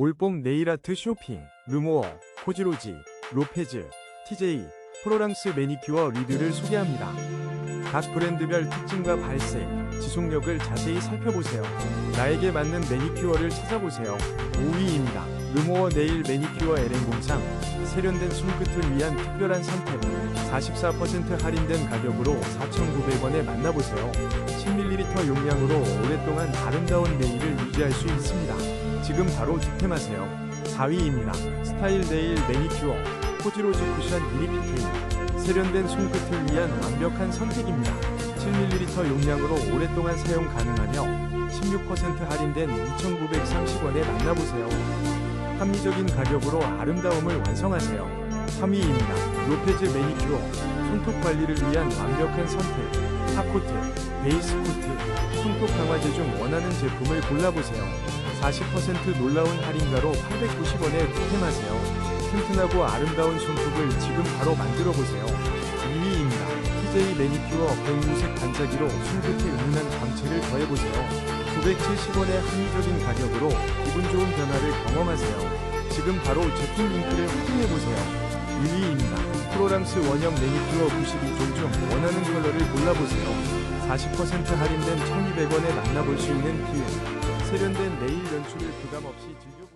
올봄 네일아트 쇼핑, 르모어, 코지로지, 로페즈, TJ, 프로랑스 매니큐어 리뷰를 소개합니다. 각 브랜드별 특징과 발색, 지속력을 자세히 살펴보세요. 나에게 맞는 매니큐어를 찾아보세요. 5위입니다. 르모어 네일 매니큐어 LN03 세련된 손끝을 위한 특별한 선택 44% 할인된 가격으로 4,900원에 만나보세요. 10ml 용량으로 오랫동안 아름다운 네일을 유지할 수 있습니다. 지금 바로 득템하세요. 4위입니다. 스타일 네일 매니큐어 포지로즈 쿠션 미니 PK 세련된 손끝을 위한 완벽한 선택입니다. 7ml 용량으로 오랫동안 사용 가능하며 16% 할인된 2,930원에 만나보세요. 합리적인 가격으로 아름다움을 완성하세요. 3위입니다. 로페즈 매니큐어 손톱 관리를 위한 완벽한 선택 탑코트, 베이스 코트, 손톱 강화제 중 원하는 제품을 골라보세요. 40% 놀라운 할인가로 890원에 득템하세요. 튼튼하고 아름다운 손톱을 지금 바로 만들어 보세요. 2위입니다. TJ 매니큐어 106색 반짝이로 손끝에 은은한 광채를 더해보세요. 970원의 합리적인 가격으로 기분 좋은 변화를 경험하세요. 지금 바로 제품 링크를 확인해보세요. 1위입니다. 프로랑스 원형 매니큐어 92종 중 원하는 컬러를 골라보세요. 40% 할인된 1200원에 만나볼 수 있는 기회. 세련된 네일 연출을 부담 없이 즐겨